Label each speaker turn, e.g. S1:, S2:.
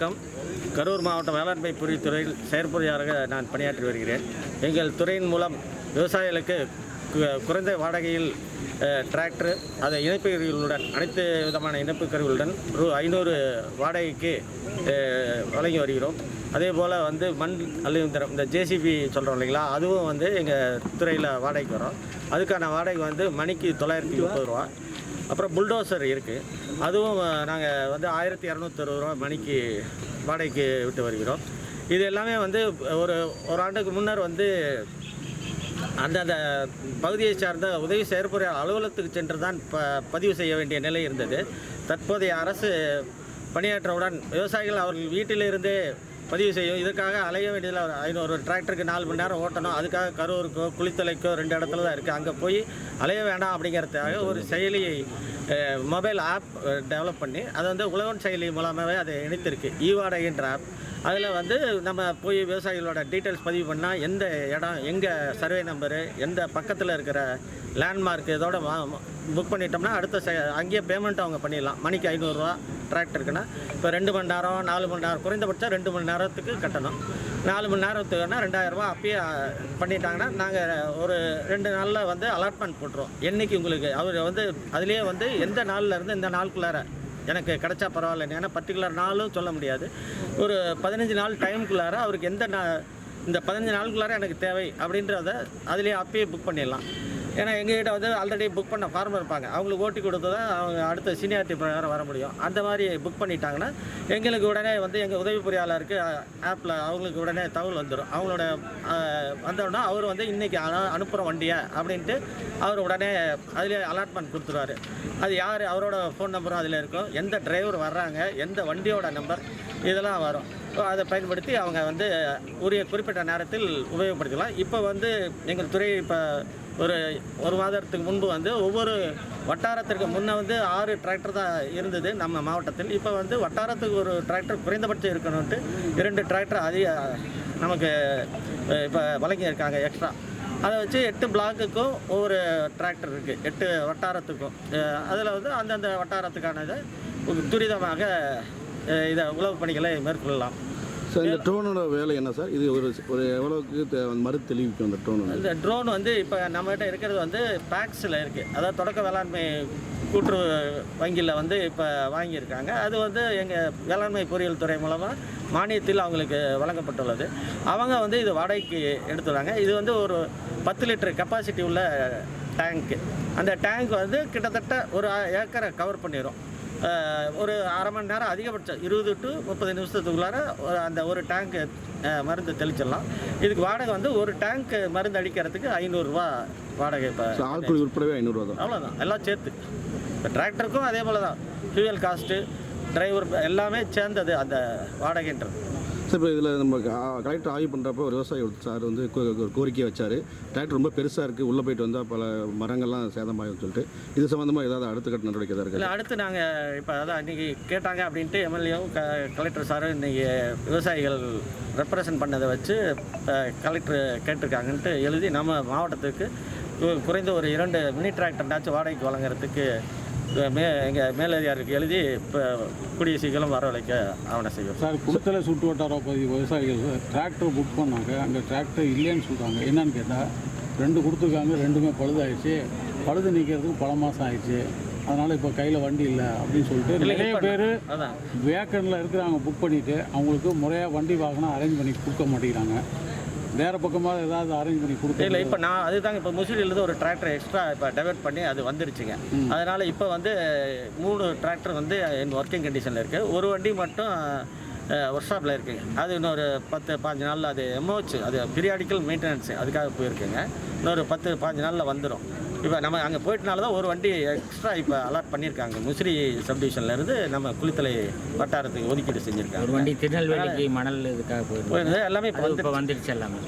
S1: வணக்கம். கரூர் மாவட்டம் வேளாண்மை பொறித்துறையில் செயற்பொறியாளராக நான் பணியாற்றி வருகிறேன். எங்கள் துறையின் மூலம் விவசாயிகளுக்கு குறைந்த வாடகையில் டிராக்டர் அதை இணைப்பு கருவிகளுடன் அனைத்து விதமான இணைப்பு கருவிகளுடன் ரூ ஐநூறு வாடகைக்கு வழங்கி வருகிறோம். அதே போல் வந்து மண் அலுவலகம் இந்த ஜேசிபி சொல்கிறோம் இல்லைங்களா அதுவும் வந்து எங்கள் துறையில் வாடகைக்கு வரும். அதுக்கான வாடகை வந்து மணிக்கு தொள்ளாயிரத்தி முப்பது ரூபா. அப்புறம் புல்டோசர் இருக்குது அதுவும் நாங்கள் வந்து ஆயிரத்தி இரநூத்தறுபது ரூபா மணிக்கு வாடகைக்கு விட்டு வருகிறோம். இது எல்லாமே வந்து ஒரு ஒரு ஆண்டுக்கு முன்னர் வந்து அந்தந்த பகுதியை சார்ந்த உதவி செயற்பொறியாளர் அலுவலகத்துக்கு சென்று தான் ப பதிவு செய்ய வேண்டிய நிலை இருந்தது. தற்போதைய அரசு பணியாற்றவுடன் விவசாயிகள் அவர்கள் வீட்டிலிருந்தே பதிவு செய்யும். இதுக்காக அலைய வேண்டியதில் ஒரு ஐநூறு டிராக்டருக்கு நாலு மணி நேரம் ஓட்டணும். அதுக்காக கரூருக்கோ குளித்தலைக்கோ ரெண்டு இடத்துல தான் இருக்குது அங்கே போய் அலைய வேண்டாம் அப்படிங்கிறதுக்காக ஒரு செயலியை மொபைல் ஆப் டெவலப் பண்ணி அது வந்து உழவன் செயலி மூலமாகவே அதை இணைத்திருக்கு. ஈவாடைன்ற ஆப். அதில் வந்து நம்ம போய் விவசாயிகளோட டீட்டெயில்ஸ் பதிவு பண்ணால் எந்த இடம் எங்கே சர்வே நம்பரு எந்த பக்கத்தில் இருக்கிற லேண்ட்மார்க் இதோட புக் பண்ணிட்டோம்னா அடுத்த செ அங்கேயே பேமெண்ட் அவங்க பண்ணிடலாம். மணிக்கு ஐநூறுரூவா டிராக்டருக்குன்னா இப்போ ரெண்டு மணி நேரம் நாலு மணி நேரம் குறைந்தபட்சம் ரெண்டு மணி நேரத்துக்கு கட்டணும். நாலு மணி நேரத்துக்குன்னா ரெண்டாயிரரூபா அப்பயே பண்ணிட்டாங்கன்னா நாங்கள் ஒரு ரெண்டு நாளில் வந்து அலாட்மெண்ட் போட்டுருவோம். என்னைக்கு உங்களுக்கு அவர் வந்து அதுலேயே வந்து எந்த நாள்லேருந்து இந்த நாளுக்குள்ளார எனக்கு கிடச்சா பரவாயில்ல ஏன்னா பர்டிகுலர் நாளும் சொல்ல முடியாது. ஒரு பதினஞ்சு நாள் டைமுக்குள்ளார அவருக்கு எந்த நா இந்த பதினஞ்சு நாளுக்குள்ளார எனக்கு தேவை அப்படின்றத அதுலேயே அப்பயே புக் பண்ணிடலாம். ஏன்னா எங்ககிட்ட வந்து ஆல்ரெடி புக் பண்ண ஃபார்மர் இருப்பாங்க. அவங்களுக்கு ஓட்டி கொடுத்து தான் அவங்க அடுத்த சீனியாரிட்டி பிரகாரம் வர முடியும். அந்த மாதிரி புக் பண்ணிட்டாங்கன்னா எங்களுக்கு உடனே வந்து எங்கள் உதவி பொறியாளருக்கு ஆப்பில் அவங்களுக்கு உடனே தகவல் வந்துடும் அவங்களோட வந்தோடனே அவர் வந்து இன்றைக்கி அனுப்புகிற வண்டியை அப்படின்ட்டு அவர் உடனே அதிலே அலாட்மெண்ட் கொடுத்துருவாரு. அது யார் அவரோட ஃபோன் நம்பரும் அதில் இருக்கும். எந்த டிரைவர் வர்றாங்க எந்த வண்டியோட நம்பர் இதெல்லாம் வரும். ஸோ அதை பயன்படுத்தி அவங்க வந்து உரிய குறிப்பிட்ட நேரத்தில் உபயோகப்படுத்திக்கலாம். இப்போ வந்து எங்கள் துறை இப்போ ஒரு ஒரு மாதத்துக்கு முன்பு வந்து ஒவ்வொரு வட்டாரத்திற்கு முன்னே வந்து ஆறு டிராக்டர் தான் இருந்தது நம்ம மாவட்டத்தில். இப்போ வந்து வட்டாரத்துக்கு ஒரு டிராக்டர் குறைந்தபட்சம் இருக்கணும்ட்டு இரண்டு டிராக்டர் அதிக நமக்கு இப்போ வழங்கியிருக்காங்க எக்ஸ்ட்ரா அதை வச்சு எட்டு பிளாக்குக்கும் ஒவ்வொரு டிராக்டர் இருக்குது எட்டு வட்டாரத்துக்கும். அதில் வந்து அந்தந்த வட்டாரத்துக்கானதை துரிதமாக இதை உழவு பணிகளை மேற்கொள்ளலாம்.
S2: சார் இந்த ட்ரோனோட வேலை என்ன சார் இது ஒரு ஒரு எவ்வளோக்கு மறு தெளிவிக்கும் அந்த ட்ரோன்
S1: இந்த ட்ரோன் வந்து இப்போ நம்மகிட்ட இருக்கிறது வந்து பேக்ஸில் இருக்குது அதாவது தொடக்க வேளாண்மை கூட்டுறவு வங்கியில் வந்து இப்போ வாங்கியிருக்காங்க. அது வந்து எங்கள் வேளாண்மை பொறியியல் துறை மூலமாக மானியத்தில் அவங்களுக்கு வழங்கப்பட்டுள்ளது. அவங்க வந்து இது வாடகைக்கு எடுத்துறாங்க. இது வந்து ஒரு பத்து லிட்டர் கெப்பாசிட்டி உள்ள டேங்க்கு அந்த டேங்க் வந்து கிட்டத்தட்ட ஒரு ஏக்கரை கவர் பண்ணிடும் ஒரு அரை மணி நேரம் அதிகபட்சம் இருபது டு முப்பது நிமிஷத்துக்குள்ளார அந்த ஒரு டேங்க்கு மருந்து தெளிச்சிடலாம். இதுக்கு வாடகை வந்து ஒரு டேங்க் மருந்து அடிக்கிறதுக்கு ஐநூறுரூவா வாடகை இப்போ.
S2: ஸோ ஆட்கள் உட்படவே ஐநூறுரூவா தான்.
S1: அவ்வளோதான் எல்லாம் சேர்த்து. இப்போ டிராக்டருக்கும் அதே போல் தான் ஃபியூயல் காஸ்ட்டு டிரைவர் எல்லாமே சேர்ந்தது அந்த வாடகைன்றது.
S2: சார் இப்போ இதில் நம்ம கலெக்டர் ஆய்வு பண்ணுறப்போ ஒரு விவசாயி சார் வந்து கோ- ஒரு கோரிக்கை வச்சார். டிராக்டர் ரொம்ப பெருசாக இருக்குது உள்ளே போயிட்டு வந்தால் பல மரங்கள்லாம் சேதமாகும் சொல்லிட்டு. இது சம்மந்தமாக ஏதாவது அடுத்த கட்ட நடவடிக்கை தான் இருக்குது
S1: அடுத்து நாங்கள் இப்போ அதான் இன்றைக்கி கேட்டாங்க அப்படின்ட்டு எம்எல்ஏவும் க கலெக்டர் சாரும் இன்றைக்கி விவசாயிகள் ரெப்ரசன்ட் பண்ணதை வச்சு கலெக்டர் கேட்டிருக்காங்கன்ட்டு எழுதி நம்ம மாவட்டத்துக்கு குறைந்த ஒரு இரண்டு மினி டிராக்டர்னாச்சும் வாடகைக்கு வழங்குறதுக்கு மே எங்கள் மேலதிகாரிக்கு எழுதி இப்போ கூடிய சீக்கிரம் வரவழைக்க ஆவணம் செய்வோம்.
S3: சார் குளத்தலை சுற்று வட்டார பகுதி விவசாயிகள் டிராக்டர் புக் பண்ணாங்க. அங்கே டிராக்டர் இல்லைன்னு சொல்கிறாங்க என்னன்னு கேட்டால் ரெண்டு கொடுத்துருக்காங்க ரெண்டுமே பழுதாயிடுச்சு. பழுது நிற்கிறதுக்கு பல மாதம் ஆயிடுச்சு. அதனால் இப்போ கையில் வண்டி இல்லை அப்படின்னு சொல்லிட்டு நிறைய பேர் வேக்கனில் இருக்கிறாங்க புக் பண்ணிவிட்டு அவங்களுக்கு முறையாக வண்டி வாகனம் அரேஞ்ச் பண்ணி கொடுக்க மாட்டேங்கிறாங்க. வேறு பக்கமாக ஏதாவது அரேஞ்ச் பண்ணி கொடுக்க
S1: இல்லை இப்போ நான் அதுதாங்க இப்போ முசிறியிலேருந்து ஒரு டிராக்டர் எக்ஸ்ட்ரா இப்போ டெவலப் பண்ணி அது வந்துருச்சுங்க. அதனால் இப்போ வந்து மூணு டிராக்டர் வந்து என் ஒர்க்கிங் கண்டிஷனில் இருக்குது ஒரு வண்டி மட்டும் ஒர்க் ஷாப்பில் இருக்குங்க. அது இன்னொரு பத்து பாஞ்சு நாளில் அது எம்ஓஹெச் அது பீரியாடிக்கல் மெயின்டெனன்ஸ் அதுக்காக போயிருக்குங்க. இன்னொரு பத்து பாஞ்சு நாளில் வந்துடும் இப்போ நம்ம அங்கே போயிட்டனால தான் ஒரு வண்டி எக்ஸ்ட்ரா இப்போ அலாட் பண்ணியிருக்காங்க முசிறி சப்டிவிஷன்லேருந்து நம்ம குளித்தலை வட்டாரத்துக்கு ஒதுக்கீடு
S4: ஒரு
S1: செஞ்சுருக்காங்க
S4: வண்டி திருநெல்வேலிக்கு மணல் இதுக்காக
S1: போயிருந்தது. எல்லாமே இப்போ
S4: அது
S1: வந்து
S4: இப்போ வந்துடுச்சு எல்லாமே.